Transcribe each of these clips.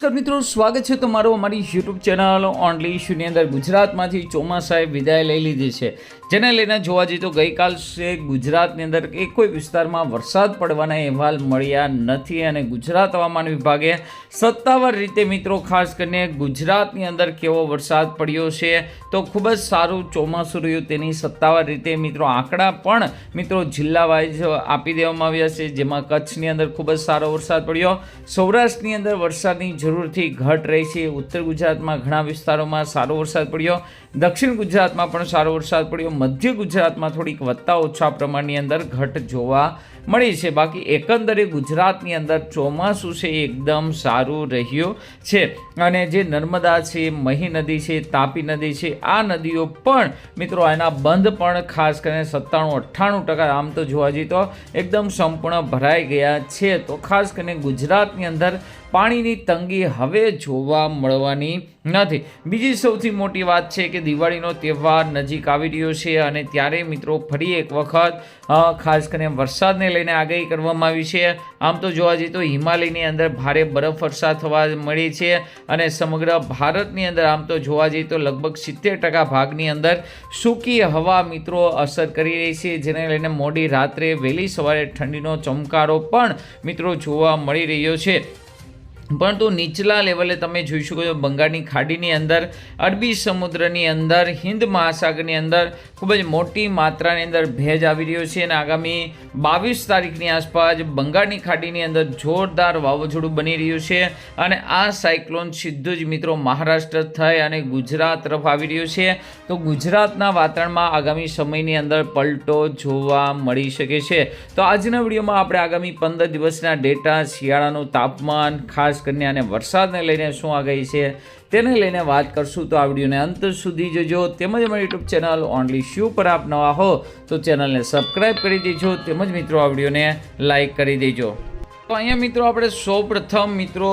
નમસ્કાર મિત્રો, સ્વાગત છે તમારું અમારી યુટ્યુબ ચેનલ ઓનલી ઇશ્યુની અંદર. ગુજરાતમાંથી ચોમાસાએ વિદાય લઈ લીધી છે. જેને લઈને જોવા જઈએ તો ગઈકાલ છે, ગુજરાતની અંદર એક કોઈ વિસ્તારમાં વરસાદ પડવાના અહેવાલ મળ્યા નથી અને ગુજરાત હવામાન વિભાગે સત્તાવાર રીતે મિત્રો, ખાસ કરીને ગુજરાતની અંદર કેવો વરસાદ પડ્યો છે, તો ખૂબ જ સારું ચોમાસું રહ્યું તેની સત્તાવાર રીતે મિત્રો, આંકડા પણ મિત્રો જિલ્લા વાઇઝ આપી દેવામાં આવ્યા છે, જેમાં કચ્છની અંદર ખૂબ જ સારો વરસાદ પડ્યો. સૌરાષ્ટ્રની અંદર વરસાદની જરૂરથી ઘટ રહી છે. ઉત્તર ગુજરાતમાં ઘણા વિસ્તારોમાં સારો વરસાદ પડ્યો. દક્ષિણ ગુજરાતમાં પણ સારો વરસાદ પડ્યો. મધ્ય ગુજરાતમાં થોડીક વધતા ઓછા પ્રમાણની અંદર ઘટ જોવા મળી છે. બાકી એકંદરે ગુજરાતની અંદર ચોમાસું છે એકદમ સારું રહ્યું છે. અને જે નર્મદા છે, મહી નદી છે, તાપી નદી છે, આ નદીઓ પણ મિત્રો એના બંધ પણ ખાસ કરીને સત્તાણું, અઠ્ઠાણું ટકા આમ તો જોવા જઈએ તો એકદમ સંપૂર્ણ ભરાઈ ગયા છે. તો ખાસ કરીને ગુજરાતની અંદર પાણીની તંગી હવે જોવા મળવાની નથી. બીજી સૌથી મોટી વાત છે કે દિવાળીનો તહેવાર નજીક આવી રહ્યો છે અને ત્યારે મિત્રો ફરી એક વખત ખાસ કરીને વરસાદને લઈને આગાહી કરવામાં આવી છે. આમ તો જોવા જઈએ તો હિમાલયની અંદર ભારે બરફ વર્ષા થવા મળી છે અને સમગ્ર ભારતની અંદર આમ તો જોવા જઈએ તો લગભગ સિત્તેર ટકા ભાગની અંદર સૂકી હવા મિત્રો અસર કરી રહી છે. જેને લઈને મોડી રાત્રે વહેલી સવારે ઠંડીનો ચમકારો પણ મિત્રો જોવા મળી રહ્યો છે. પરંતુ નીચલા લેવલે તમે જોઈ શકો છો બંગાળની ખાડીની અંદર, અરબી સમુદ્રની અંદર, હિન્દ મહાસાગરની અંદર ખૂબ જ મોટી માત્રાની અંદર ભેજ આવી રહ્યો છે અને આગામી બાવીસ તારીખની આસપાસ બંગાળની ખાડીની અંદર જોરદાર વાવાઝોડું બની રહ્યું છે અને આ સાયક્લોન સીધું જ મિત્રો મહારાષ્ટ્ર થઈ અને ગુજરાત તરફ આવી રહ્યું છે. તો ગુજરાતના વાતાવરણમાં આગામી સમયની અંદર પલટો જોવા મળી શકે છે. તો આજના વિડીયોમાં આપણે આગામી પંદર દિવસના ડેટા, શિયાળાનું તાપમાન, ખાસ કરીને અને વરસાદને લઈને શું આગાહી છે તેને લઈને વાત કરશું. તો આ વિડીયોને અંત સુધી જોજો. તેમજ અમારી યુટ્યુબ ચેનલ ઓનલી શ્યુ પર આપ નવા હો, તો ચેનલને સબસ્ક્રાઈબ કરી દેજો. તેમજ મિત્રો, આ વિડીયોને લાઈક કરી દેજો. તો અહીંયા મિત્રો, આપણે સૌ પ્રથમ મિત્રો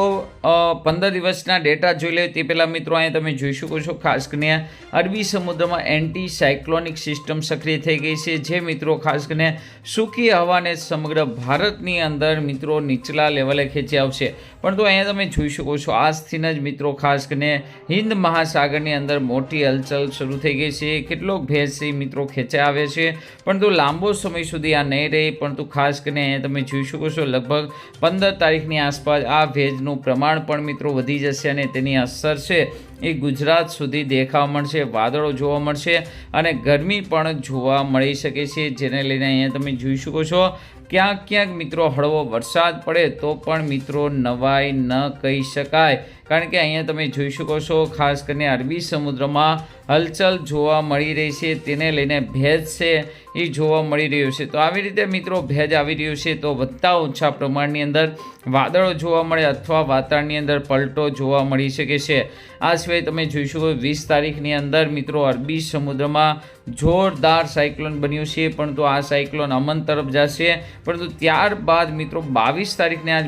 પંદર દિવસના ડેટા જોઈ લઈએ. તે પહેલાં મિત્રો, અહીંયા તમે જોઈ શકો છો, ખાસ કરીને અરબી સમુદ્રમાં એન્ટી સાયક્લોનિક સિસ્ટમ સક્રિય થઈ ગઈ છે. જે મિત્રો, ખાસ કરીને સૂકી હવાને સમગ્ર ભારતની અંદર મિત્રો, નીચલા લેવલે ખેંચી આવશે. પરંતુ અહીંયા તમે જોઈ શકો છો આજથી જ મિત્રો, ખાસ કરીને હિન્દ મહાસાગરની અંદર મોટી હલચલ શરૂ થઈ ગઈ છે, કેટલોક ભેજ છે મિત્રો ખેંચાઈ આવે છે પરંતુ લાંબો સમય સુધી આ નહીં રહે પરંતુ ખાસ કરીને અહીંયા તમે જોઈ શકો છો, લગભગ પંદર તારીખની આસપાસ આ ભેજનું પ્રમાણ પણ મિત્રો વધી જશે અને તેની અસર છે. એ ગુજરાત સુધી દેખાવા મળશે, વાદળો જોવા મળશે અને ગરમી પણ જોવા મળી શકે છે, જેને લઈને અહીંયા તમે જોઈ શકો છો. ક્યાંક ક્યાંક મિત્રો હળવો વરસાદ પડે તો પણ મિત્રો નવાઈ ન કહી શકાય. કારણ કે અહીંયા તમે જોઈ શકો છો, ખાસ કરીને અરબી સમુદ્રમાં હલચલ જોવા મળી રહી છે, તેને લઈને ભેજ છે એ જોવા મળી રહ્યું છે. તો આવી રીતે મિત્રો ભેજ આવી રહ્યો છે, તો વધતા ઓછા પ્રમાણની અંદર વાદળો જોવા મળે અથવા વાતાવરણની અંદર પલટો જોવા મળી શકે છે. આ સિવાય તમે જોઈ શકો વીસ તારીખની અંદર મિત્રો અરબી સમુદ્રમાં જોરદાર સાયક્લોન બન્યું છે, પરંતુ આ સાયક્લોન અમન તરફ જશે. પરંતુ ત્યારબાદ મિત્રો, બાવીસ તારીખને આજ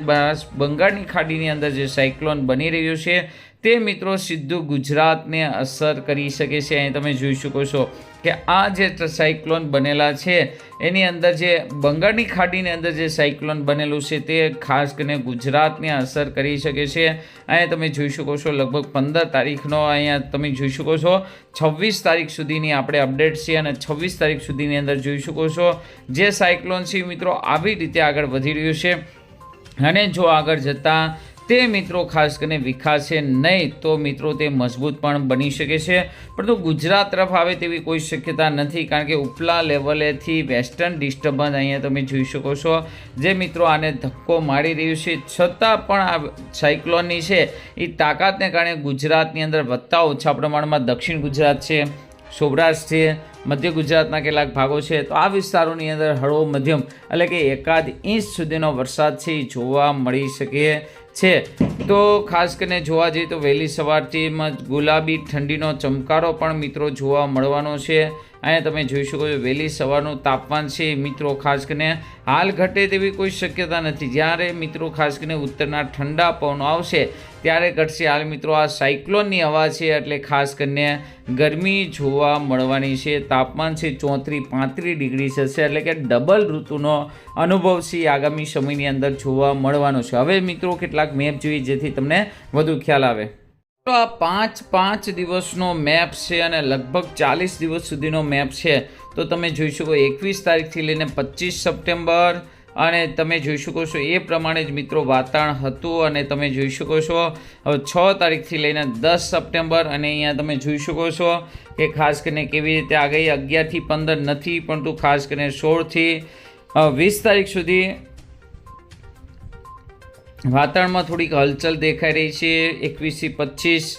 બંગાળની ખાડીની અંદર જે સાયક્લોન બની રહ્યું છે તે મિત્રો સીધું ગુજરાતને અસર કરી શકે છે. અહીં તમે જોઈ શકો છો કે આ જે સાયક્લોન બનેલા છે, એની અંદર જે બંગાળની ખાડીની અંદર જે સાયક્લોન બનેલું છે, તે ખાસ કરીને ગુજરાતને અસર કરી શકે છે. અહીંયા તમે જોઈ શકો છો લગભગ પંદર તારીખનો અહીંયા તમે જોઈ શકો છો. છવ્વીસ તારીખ સુધીની આપણે અપડેટ છે અને છવ્વીસ તારીખ સુધીની અંદર જોઈ શકો છો જે સાયક્લોન છે મિત્રો આવી રીતે આગળ વધી રહ્યું છે. અને જો આગળ જતાં તે મિત્રો ખાસ કરીને વિકાસે નહીં તો મિત્રો તે મજબૂત પણ બની શકે છે. પરંતુ ગુજરાત તરફ આવે તેવી કોઈ શક્યતા નથી કારણ કે ઉપલા લેવલેથી વેસ્ટર્ન ડિસ્ટર્બન્સ અહીંયા તમે જોઈ શકો છો. જે મિત્રો આને ધક્કો મારી રહ્યું છે. છતાં પણ આ સાયક્લોનની છે. એ તાકાતને કારણે ગુજરાતની અંદર વધતા ઓછા પ્રમાણમાં દક્ષિણ ગુજરાત છે, સૌરાષ્ટ્ર છે, મધ્ય ગુજરાતના કેટલાક ભાગો છે. તો આ વિસ્તારોની અંદર હળવો મધ્યમ એટલે કે એકાદ ઇંચ સુધીનો વરસાદ છે એ જોવા મળી શકે. છે. તો ખાસ કરીને જોવા જઈએ તો વહેલી સવારથી ગુલાબી ઠંડીનો ચમકારો પણ મિત્રો જોવા મળવાનો છે. અહીંયા તમે જોઈ શકો છો, વહેલી સવારનું તાપમાન છે મિત્રો, ખાસ કરીને હાલ ઘટે તેવી કોઈ શક્યતા નથી. જ્યારે મિત્રો, ખાસ કરીને ઉત્તરના ઠંડા પવનો આવશે, ત્યારે ઘટશે. હાલ મિત્રો, આ સાયક્લોનની હવા છે, એટલે ખાસ કરીને ગરમી જોવા મળવાની છે. તાપમાન છે ચોત્રીસ પાંત્રીસ ડિગ્રી જશે એટલે કે ડબલ ઋતુનો અનુભવ છે આગામી સમયની અંદર જોવા મળવાનો છે. હવે મિત્રો, કેટલાક મેપ જોઈએ, જેથી તમને વધુ ખ્યાલ આવે. પાંચ પાંચ દિવસનો મેપ છે અને લગભગ ચાલીસ દિવસ સુધીનો મેપ છે. તો તમે જોઈ શકો એકવીસ તારીખથી લઈને પચીસ સપ્ટેમ્બર અને તમે જોઈ શકો છો એ પ્રમાણે જ મિત્રો વાતાવરણ હતું અને તમે જોઈ શકો છો છ તારીખથી લઈને દસ સપ્ટેમ્બર અને અહીંયા તમે જોઈ શકો છો કે ખાસ કરીને કેવી રીતે આગળ અગિયારથી પંદર નથી, પરંતુ ખાસ કરીને સોળથી વીસ તારીખ સુધી વાતાવરણમાં થોડીક હલચલ દેખાઈ રહી છે. એકવીસથી પચીસ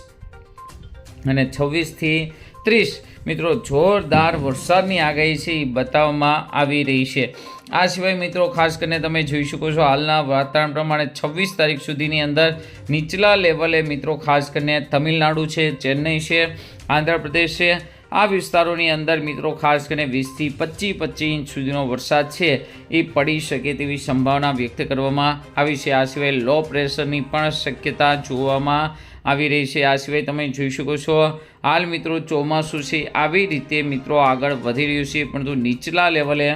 અને છવ્વીસથી ત્રીસ. મિત્રો, જોરદાર વરસાદની આગાહી છે, એ બતાવવામાં આવી રહી છે. આ સિવાય મિત્રો, ખાસ કરીને તમે જોઈ શકો છો, હાલના વાતાવરણ પ્રમાણે છવ્વીસ તારીખ સુધીની અંદર નીચલા લેવલે મિત્રો, ખાસ કરીને તમિલનાડુ છે, ચેન્નઈ છે આંધ્રપ્રદેશ છે આ વિસ્તારોની અંદર મિત્રો ખાસ કરીને વીસથી પચીસ પચીસ ઇંચ સુધીનો વરસાદ છે એ પડી શકે તેવી સંભાવના વ્યક્ત કરવામાં આવી છે. આ સિવાય લો પ્રેશરની પણ શક્યતા જોવામાં આવી રહી છે. આ સિવાય તમે જોઈ શકો છો, હાલ મિત્રો ચોમાસું છે, આવી રીતે મિત્રો આગળ વધી રહ્યું છે, પરંતુ નીચલા લેવલે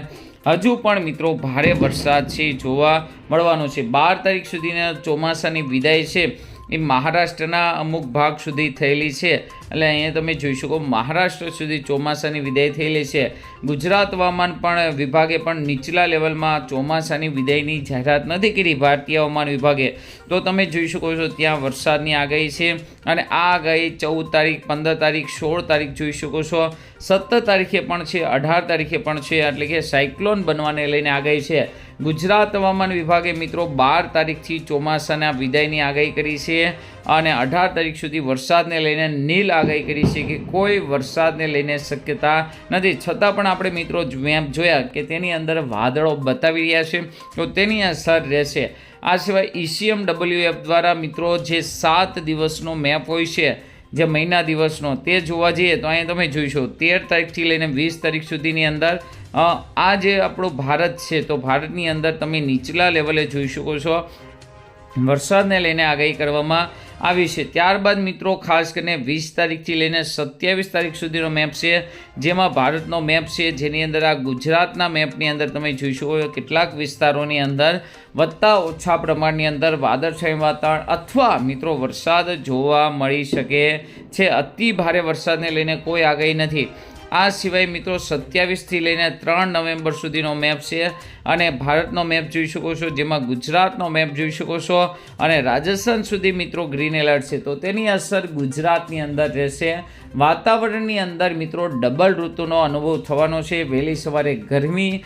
હજુ પણ મિત્રો ભારે વરસાદ છે જોવા મળવાનો છે. બાર તારીખ સુધીના ચોમાસાની વિદાય છે. એ મહારાષ્ટ્રના અમુક ભાગ સુધી થયેલી છે. એટલે અહીંયા તમે જોઈ શકો મહારાષ્ટ્ર સુધી ચોમાસાની વિદાય થયેલી છે. ગુજરાત હવામાન પણ વિભાગે પણ નીચલા લેવલમાં ચોમાસાની વિદાયની જાહેરાત નથી કરી ભારતીય હવામાન વિભાગે. તો તમે જોઈ શકો છો ત્યાં વરસાદની આગાહી છે અને આ આગાહી ચૌદ તારીખ, પંદર તારીખ, સોળ તારીખ જોઈ શકો છો. સત્તર તારીખે પણ છે, અઢાર તારીખે પણ છે, એટલે કે સાયક્લોન બનવાને લઈને આગાહી છે. ગુજરાત હવામાન વિભાગે મિત્રો બાર તારીખથી ચોમાસાના વિદાયની આગાહી કરી છે અને અઢાર તારીખ સુધી વરસાદને લઈને નીલ આગાહી કરી છે કે કોઈ વરસાદને લઈને શક્યતા નથી. છતાં પણ આપણે મિત્રો મેપ જોયા કે તેની અંદર વાદળો બતાવી રહ્યા છે. તો તેની અસર રહેશે. આ સિવાય ઈસીએમ ડબલ્યુએફ દ્વારા મિત્રો જે સાત દિવસનો મેપ હોય છે જે મહિના દિવસનો તે જોવા જઈએ તો અહીંયા તમે જોઈશો તેર તારીખથી લઈને વીસ તારીખ સુધીની અંદર આ જે આપણો ભારત છે તો ભારતની અંદર તમે નીચલા લેવલે જોઈ શકો છો. વરસાદને લઈને આગાહી કરવામાં આવી છે. ત્યારબાદ મિત્રો, ખાસ કરીને વીસ તારીખથી લઈને સત્યાવીસ તારીખ સુધીનો મેપ છે, જેમાં ભારતનો મેપ છે, જેની અંદર આ ગુજરાતના મેપની અંદર તમે જોઈ શકો કેટલાક વિસ્તારોની અંદર વધતા ઓછા પ્રમાણની અંદર વાદળછાયું વાતાવરણ અથવા મિત્રો, વરસાદ જોવા મળી શકે છે. અતિ ભારે વરસાદને લઈને કોઈ આગાહી નથી. આ સિવાય મિત્રો સત્યાવીસથી લઈને ત્રણ નવેમ્બર સુધીનો મેપ છે અને ભારતનો મેપ જોઈ શકો છો, જેમાં ગુજરાતનો મેપ જોઈ શકો છો અને રાજસ્થાન સુધી મિત્રો ગ્રીન એલર્ટ છે. તો તેની અસર ગુજરાતની અંદર રહેશે. વાતાવરણની અંદર મિત્રો ડબલ ઋતુનો અનુભવ થવાનો છે. વહેલી સવારે ગરમી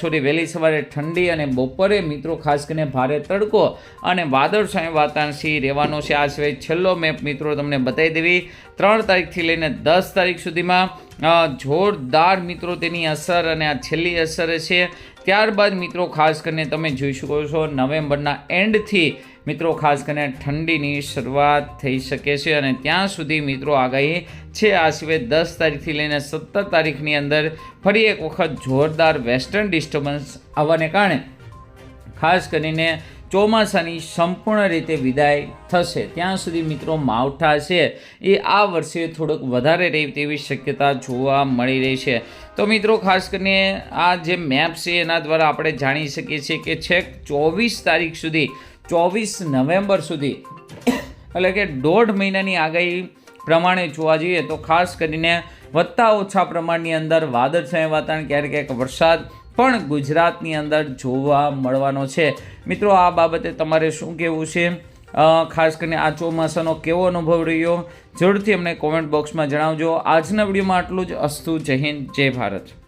સોરી વહેલી સવારે ઠંડી અને બપોરે મિત્રો ખાસ કરીને ભારે તડકો અને વાદળછાયું વાતાવરણ સી રહેવાનો છે. આ સિવાય છેલ્લો મેપ મિત્રો તમને બતાવી દેવી ત્રણ તારીખથી લઈને દસ તારીખ સુધીમાં જોરદાર મિત્રો તેની અસર અને આ છેલ્લી અસર છે. ત્યારબાદ મિત્રો ખાસ કરીને તમે જોઈ શકો છો, નવેમ્બરના એન્ડથી મિત્રો ખાસ કરીને ઠંડીની શરૂઆત થઈ શકે છે અને ત્યાં સુધી મિત્રો આગાહી છે. આ સિવાય દસ તારીખથી લઈને સત્તર તારીખની અંદર ફરી એક વખત જોરદાર વેસ્ટર્ન ડિસ્ટર્બન્સ આવવાને કારણે ખાસ કરીને ચોમાસાની સંપૂર્ણ રીતે વિદાય થશે. ત્યાં સુધી મિત્રો માવઠા છે. એ આ વર્ષે થોડોક વધારે રહે તેવી શક્યતા જોવા મળી રહી છે. તો મિત્રો, ખાસ કરીને આ જે મેપ છે, એના દ્વારા આપણે જાણી શકીએ છીએ કે છેક ચોવીસ તારીખ સુધી, ચોવીસ નવેમ્બર સુધી, એટલે કે દોઢ મહિનાની આગાહી પ્રમાણે જોવા જઈએ તો ખાસ કરીને વધતા ઓછા પ્રમાણની અંદર વાદળછાયા વાતાવરણ, ક્યારેક ક્યારેક વરસાદ પણ ગુજરાતની અંદર જોવા મળવાનો છે. મિત્રો, આ બાબતે તમારે શું કહેવું છે? ખાસ કરીને આ ચોમાસાનો કેવો અનુભવ રહ્યો? જરૂરથી અમને કોમેન્ટ બોક્સમાં જણાવજો. આજના વિડીયોમાં આટલું જ. અસ્તુ, જય હિન્દ, જય ભારત.